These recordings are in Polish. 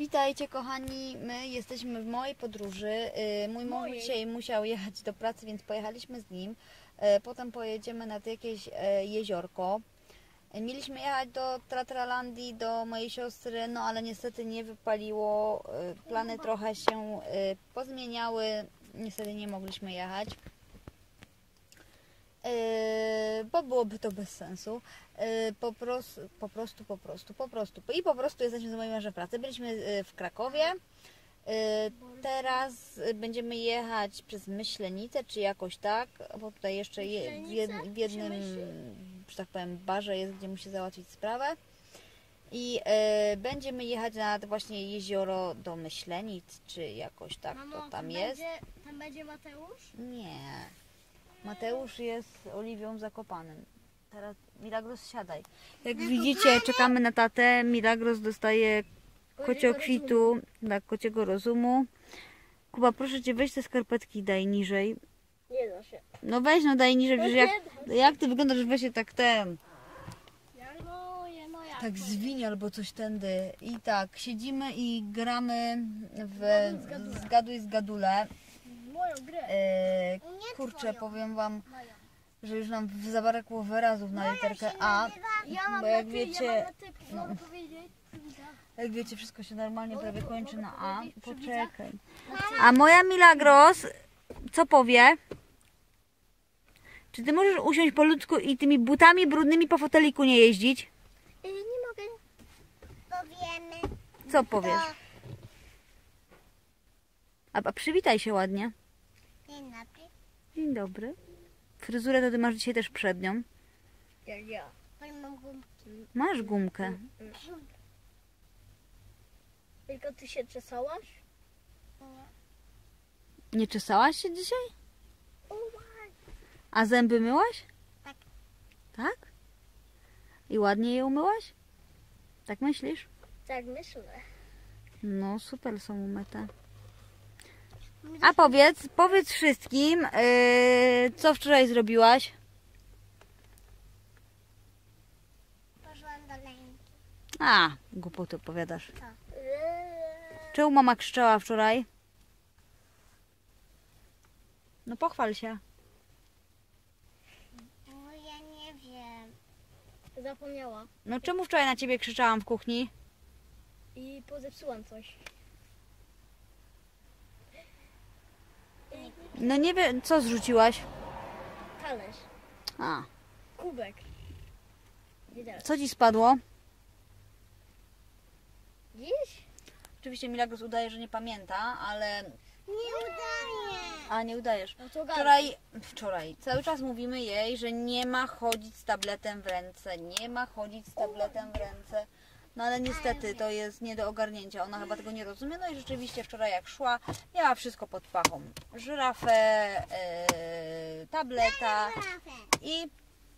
Witajcie kochani, my jesteśmy w mojej podróży. Y, Mój mąż dzisiaj musiał jechać do pracy, więc pojechaliśmy z nim. E, Potem pojedziemy nad jakieś e, jeziorko. Mieliśmy jechać do Tratralandii, do mojej siostry, no ale niestety nie wypaliło. Plany trochę się pozmieniały. Niestety nie mogliśmy jechać. Bo byłoby to bez sensu. E, Po prostu, po prostu, po prostu, po prostu. I po prostu jesteśmy z moim mężem w pracy. Byliśmy e, w Krakowie. E, Teraz będziemy jechać przez Myślenicę, czy jakoś tak, bo tutaj jeszcze je, w, jed, w jednym, że tak powiem, barze jest, gdzie musi załatwić sprawę. I e, będziemy jechać nad właśnie jezioro do Myślenic, czy jakoś tak Mamo, to tam jest. Będzie, tam będzie Mateusz? Nie. Mateusz jest Oliwią Zakopanym. Teraz Milagros siadaj. Jak widzicie, czekamy na tatę. Milagros dostaje kocio kwitu, tak, kociego rozumu. Kuba, proszę cię, weź te skarpetki i daj niżej. Nie da się. No weź, no daj niżej, przecież jak, jak ty wyglądasz, weź się tak ten, no tak zwiń albo coś tędy. I tak, siedzimy i gramy w Zgaduj, Zgaduj Zgadule. E, kurczę, powiem wam, że już nam zabrakło wyrazów na literkę A. Bo jak wiecie-? Jak wiecie, wszystko się normalnie prawie kończy na A. Poczekaj. A moja Milagros, co powie? Czy ty możesz usiąść po ludzku i tymi butami brudnymi po foteliku nie jeździć? Y, Nie mogę. Powiemy Co powiesz? A, a przywitaj się ładnie. Dzień dobry. Dzień dobry. Fryzurę to ty masz dzisiaj też przednią. Jak ja. Mam gumki. Masz gumkę. Tylko ty się czesałaś? Nie czesałaś się dzisiaj? A zęby myłaś? Tak. Tak? I ładnie je umyłaś? Tak myślisz? Tak myślę. No, super są umyte. A powiedz, powiedz wszystkim, yy, co wczoraj zrobiłaś? Poszłam do lęki. A, głupoty opowiadasz. Eee, Czemu mama krzyczała wczoraj? No pochwal się. No ja nie wiem. Zapomniała. No czemu wczoraj na ciebie krzyczałam w kuchni? I pozepsułam coś. No nie wiem, co zrzuciłaś? Talerz. A, Kubek. Teraz. co ci spadło? Dziś? Oczywiście Milagros udaje, że nie pamięta, ale... Nie udaje. A, nie udajesz. No. Wczoraj, wczoraj cały czas mówimy jej, że nie ma chodzić z tabletem w ręce, nie ma chodzić z tabletem w ręce. No ale niestety to jest nie do ogarnięcia. Ona chyba tego nie rozumie. No i rzeczywiście wczoraj jak szła, miała wszystko pod pachą. Żyrafę, e, tableta i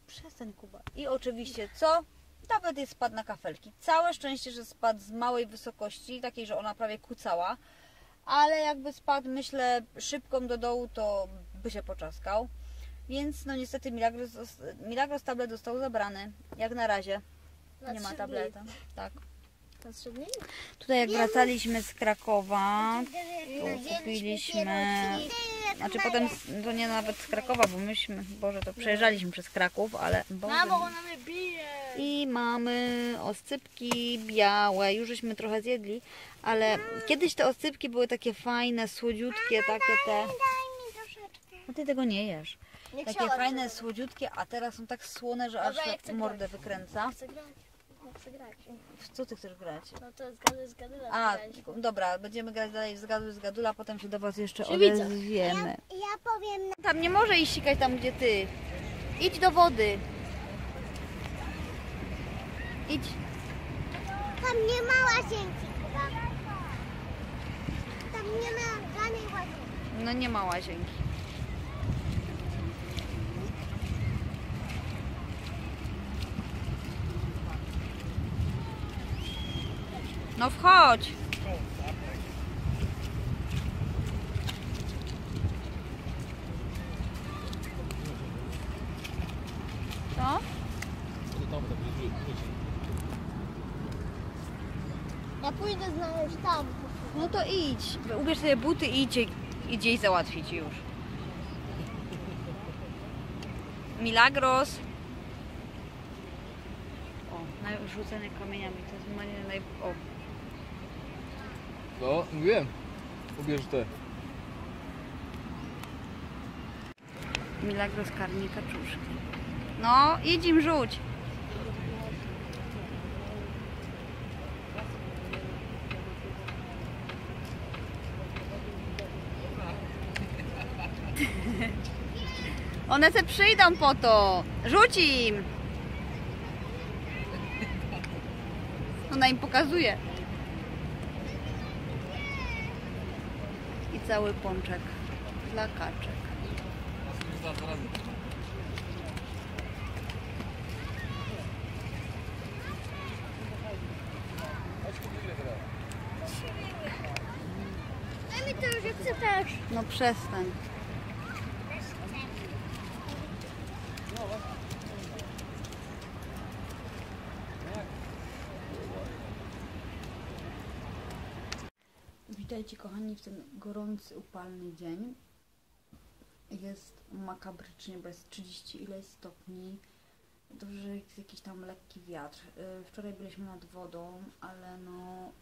przestań Kuba. I oczywiście co? Tablet jej spadł na kafelki. Całe szczęście, że spadł z małej wysokości, takiej, że ona prawie kucała. Ale jakby spadł, myślę, szybką do dołu, to by się poczaskał. Więc no niestety Milagros, Milagros tablet został zabrany. Jak na razie. Na Nie ma tableta. Tak. dni. Na trzy dni? Tutaj jak wracaliśmy z Krakowa, to kupiliśmy... Znaczy potem, to nie nawet z Krakowa, bo myśmy, Boże, to przejeżdżaliśmy przez Kraków, ale... Boże, Mamo, ona mnie bije. I mamy oscypki białe, już żeśmy trochę zjedli, ale kiedyś te oscypki były takie fajne, słodziutkie, takie te... No ty tego nie jesz. Nie Takie fajne, słodziutkie, a teraz są tak słone, że aż Dobra, tak mordę wykręca. Chcę grać. W co ty chcesz grać? No to zgaduj, zgaduj. A, dobra, będziemy grać dalej w zgaduj zgadula, a potem się do was jeszcze Przy widzach. odezwiemy. Ja powiem na... Tam nie może iść sikać tam, gdzie ty. Idź do wody. Idź. Tam nie ma łazienki chyba. Tam nie ma żadnej łazienki. No nie ma łazienki. No wchodź. Co? Ja pójdę znaleźć tam. No to idź. Ubierz sobie buty i idź, idź jej załatwić już. Milagros. O, rzucenie kamieniami. To jest naj... O, No, mówiłem. Ubierz te. Milagros karmi kaczuszki. No, idź im rzuć. One se przyjdą po to. Rzuć im. Ona im pokazuje. Cały pączek dla kaczek. No przestań. Witajcie kochani w ten gorący, upalny dzień. Jest makabrycznie, bo jest 30 ileś stopni. Dobrze, że jest jakiś tam lekki wiatr. Y, Wczoraj byliśmy nad wodą, ale no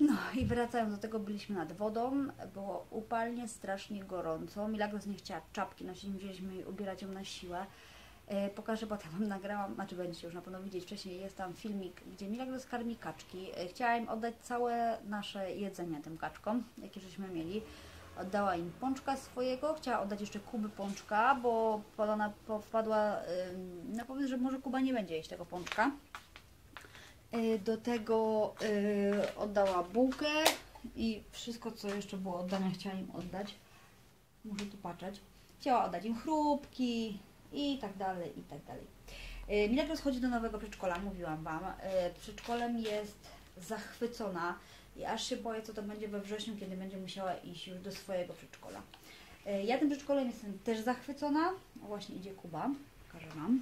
No i wracając do tego, byliśmy nad wodą, było upalnie, strasznie gorąco. Milagros nie chciała czapki nosić, musieliśmy jej ubierać ją na siłę. E, pokażę, potem wam nagrałam, znaczy będziecie już na pewno widzieć wcześniej, jest tam filmik, gdzie Milagros karmi kaczki. E, chciała im oddać całe nasze jedzenie tym kaczkom, jakie żeśmy mieli. Oddała im pączka swojego, chciała oddać jeszcze Kuby pączka, bo ona wpadła na pomysł, że może Kuba nie będzie jeść tego pączka. Y, Do tego oddała bułkę i wszystko, co jeszcze było oddane, chciała im oddać. Muszę tu patrzeć. Chciała oddać im chrupki i tak dalej, i tak dalej. Y, Milagros chodzi do nowego przedszkola, mówiłam Wam. Y, Przedszkolem jest zachwycona i aż się boję, co to będzie we wrześniu, kiedy będzie musiała iść już do swojego przedszkola. Y, Ja tym przedszkolem jestem też zachwycona. Właśnie idzie Kuba, pokażę Wam.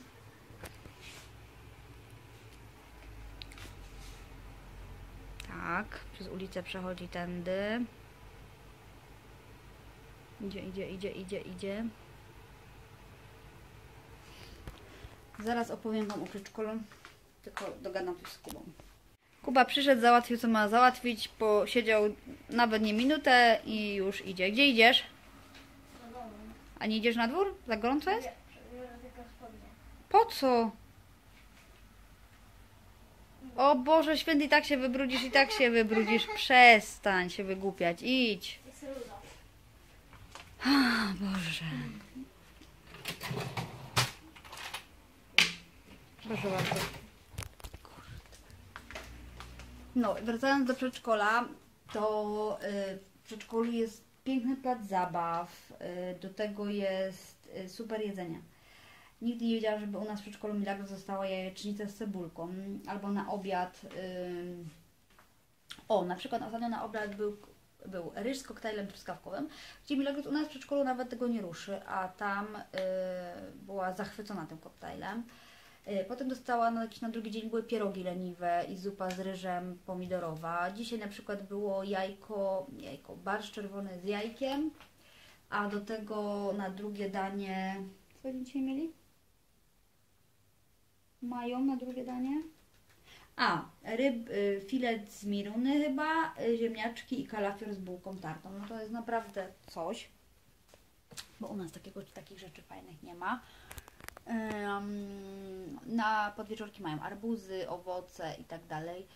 Tak, przez ulicę przechodzi tędy. Idzie, idzie, idzie, idzie, idzie. Zaraz opowiem Wam o przedszkolu, tylko dogadam coś z Kubą. Kuba przyszedł, załatwił co ma załatwić, posiedział nawet nie minutę i już idzie. Gdzie idziesz? A nie idziesz na dwór? Za gorąco jest? Po co? O Boże święty, i tak się wybrudzisz, i tak się wybrudzisz. Przestań się wygłupiać, idź. Boże. Proszę bardzo. No, wracając do przedszkola, to y, w przedszkolu jest piękny plac zabaw, y, do tego jest y, super jedzenie. Nigdy nie wiedziałam, żeby u nas w przedszkolu Milagro została jajecznica z cebulką, albo na obiad. O, na przykład ostatnio na obiad był, był ryż z koktajlem truskawkowym, gdzie Milagros u nas w przedszkolu nawet tego nie ruszy, a tam była zachwycona tym koktajlem. Y, Potem dostała na jakiś na drugi dzień były pierogi leniwe i zupa z ryżem pomidorowa. Dzisiaj na przykład było jajko, jajko, barszcz czerwony z jajkiem, a do tego na drugie danie, co oni dzisiaj mieli? Mają na drugie danie? A, ryb, y, filet z miruny chyba, y, ziemniaczki i kalafior z bułką tartą. No to jest naprawdę coś, bo u nas takiego, takich rzeczy fajnych nie ma. Na podwieczorki mają arbuzy, owoce i tak dalej.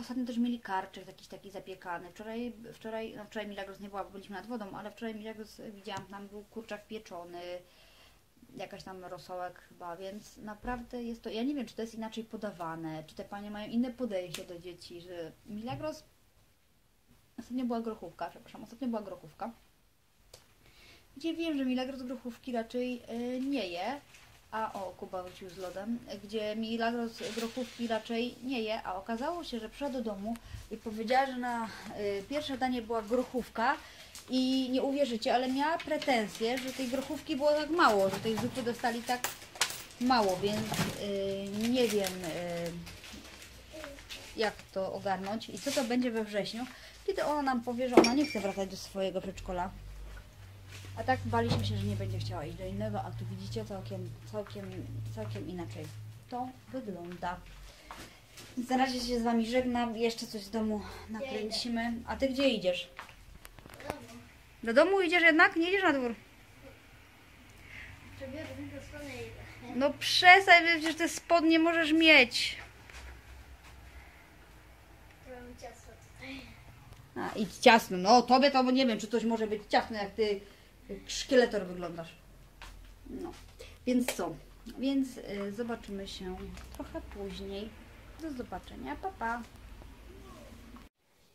Ostatnio też mieli karczek jakiś taki zapiekany. Wczoraj, wczoraj, no wczoraj Milagros nie była, bo byliśmy nad wodą, ale wczoraj Milagros widziałam, tam był kurczak pieczony, jakaś tam rosołek chyba, więc naprawdę jest to, ja nie wiem, czy to jest inaczej podawane, czy te panie mają inne podejście do dzieci, że Milagros, ostatnio była grochówka, przepraszam, ostatnio była grochówka, gdzie wiem, że Milagros grochówki raczej y, nie je, a o, Kuba wrócił z lodem, gdzie Milagros grochówki raczej nie je, a okazało się, że przyszła do domu i powiedziała, że na y, pierwsze danie była grochówka. I nie uwierzycie, ale miała pretensje, że tej grochówki było tak mało, że tej zupy dostali tak mało, więc y, nie wiem jak to ogarnąć i co to będzie we wrześniu, kiedy ona nam powie, że ona nie chce wracać do swojego przedszkola. A tak baliśmy się, że nie będzie chciała iść do innego, a tu widzicie całkiem, całkiem, całkiem inaczej to wygląda. Na razie się z Wami żegnam, jeszcze coś z domu nakręcimy. A Ty gdzie idziesz? Do domu idziesz jednak? Nie idziesz na dwór? No przestań, przecież te spodnie możesz mieć. Tutaj. A, i ciasno. No tobie to nie wiem, czy coś może być ciasno, jak ty jak szkieletor wyglądasz. No. Więc co? Więc y, zobaczymy się trochę później. Do zobaczenia. Pa, pa.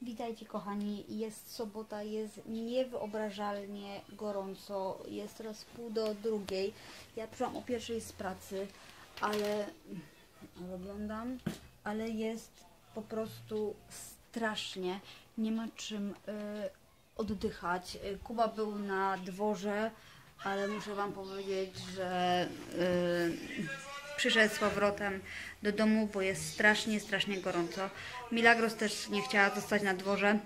Witajcie kochani, jest sobota, jest niewyobrażalnie gorąco, jest teraz pół do drugiej. Ja przyszłam o pierwszej z pracy, ale oglądam, ale jest po prostu strasznie. Nie ma czym y, oddychać. Y, Kuba był na dworze, ale muszę Wam powiedzieć, że y, przyszedł z powrotem do domu, bo jest strasznie, strasznie gorąco. Milagros też nie chciała zostać na dworze,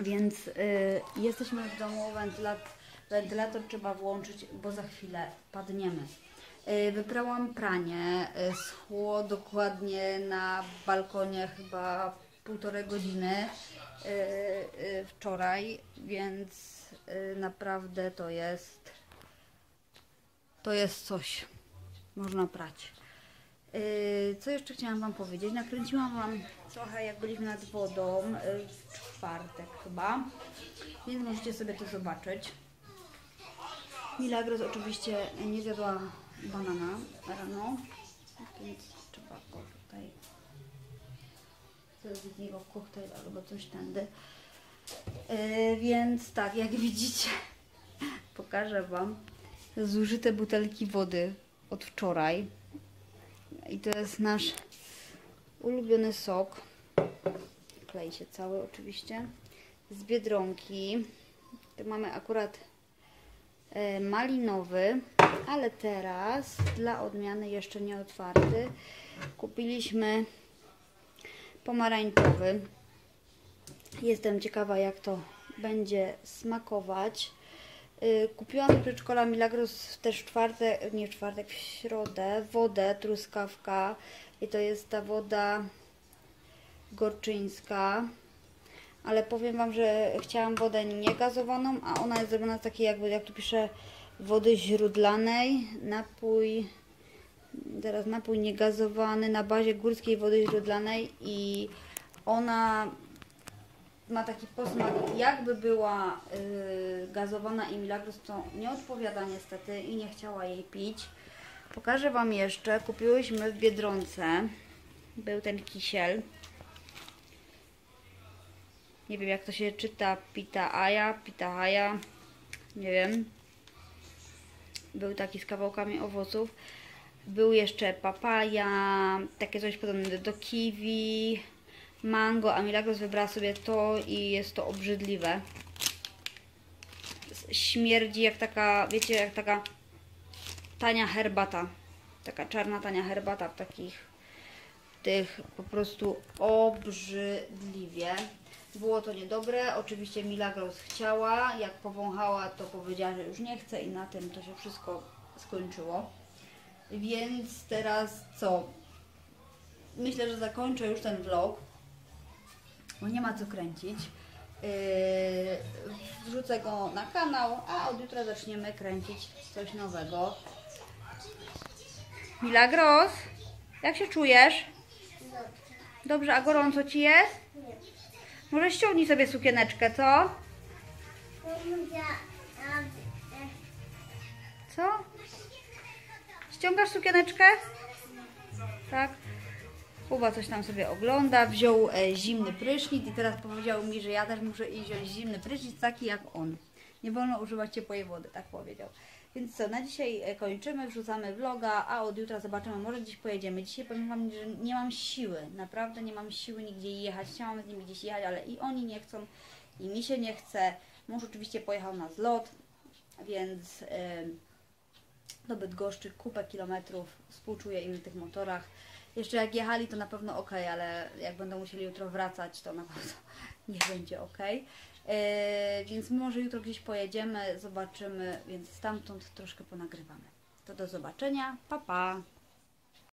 więc y, jesteśmy w domu, wentylat, wentylator trzeba włączyć, bo za chwilę padniemy. Y, Wyprałam pranie, schło dokładnie na balkonie chyba półtorej godziny wczoraj, więc y, naprawdę to jest to jest coś. Można prać. Co jeszcze chciałam Wam powiedzieć? Nakręciłam Wam trochę jak byliśmy nad wodą w czwartek chyba, więc możecie sobie to zobaczyć. Milagros oczywiście nie zjadła banana rano, więc trzeba go zrobić z niego koktajl albo coś tędy. Yy, więc tak, jak widzicie, pokażę Wam zużyte butelki wody od wczoraj. I to jest nasz ulubiony sok. Klei się cały oczywiście. Z Biedronki. Tu mamy akurat e, malinowy, ale teraz dla odmiany jeszcze nie otwarty. Kupiliśmy pomarańczowy. Jestem ciekawa jak to będzie smakować. Y, Kupiłam do przedszkola Milagros też w czwartek, nie w czwartek, w środę wodę truskawka i to jest ta woda gorczyńska. Ale powiem Wam, że chciałam wodę niegazowaną, a ona jest zrobiona z takiej jakby, jak tu pisze, wody źródlanej. Napój, teraz napój niegazowany na bazie górskiej wody źródlanej i ona ma taki posmak, jakby była y, gazowana i Milagros to nie odpowiada niestety i nie chciała jej pić. Pokażę Wam jeszcze, kupiłyśmy w Biedronce, był ten kisiel. Nie wiem jak to się czyta, pita aja, pita haja, nie wiem. Był taki z kawałkami owoców. Był jeszcze papaja, takie coś podobne do kiwi, mango, a Milagros wybrała sobie to i jest to obrzydliwe. Śmierdzi jak taka, wiecie, jak taka tania herbata. Taka czarna, tania herbata w takich tych po prostu obrzydliwie. Było to niedobre. Oczywiście Milagros chciała. Jak powąchała, to powiedziała, że już nie chce i na tym to się wszystko skończyło. Więc teraz co? Myślę, że zakończę już ten vlog bo nie ma co kręcić. Yy, wrzucę go na kanał, a od jutra zaczniemy kręcić coś nowego. Milagros, jak się czujesz? Dobrze, a gorąco ci jest? Może ściągnij sobie sukieneczkę, co? Co? Ściągasz sukieneczkę? Tak. Kuba coś tam sobie ogląda, wziął e, zimny prysznic i teraz powiedział mi, że ja też muszę iść wziąć zimny prysznic, taki jak on. Nie wolno używać ciepłej wody, tak powiedział. Więc co, na dzisiaj e, kończymy, wrzucamy vloga, a od jutra zobaczymy, może gdzieś pojedziemy. Dzisiaj powiem Wam, że nie mam siły, naprawdę nie mam siły nigdzie jechać. Chciałam z nimi gdzieś jechać, ale i oni nie chcą, i mi się nie chce. Mąż oczywiście pojechał na zlot, więc... Yy, do Bydgoszczy, kupę kilometrów, współczuję im na tych motorach. Jeszcze jak jechali to na pewno ok, ale jak będą musieli jutro wracać to na pewno nie będzie ok. Yy, więc może jutro gdzieś pojedziemy, zobaczymy, więc stamtąd troszkę ponagrywamy. To do zobaczenia, pa pa!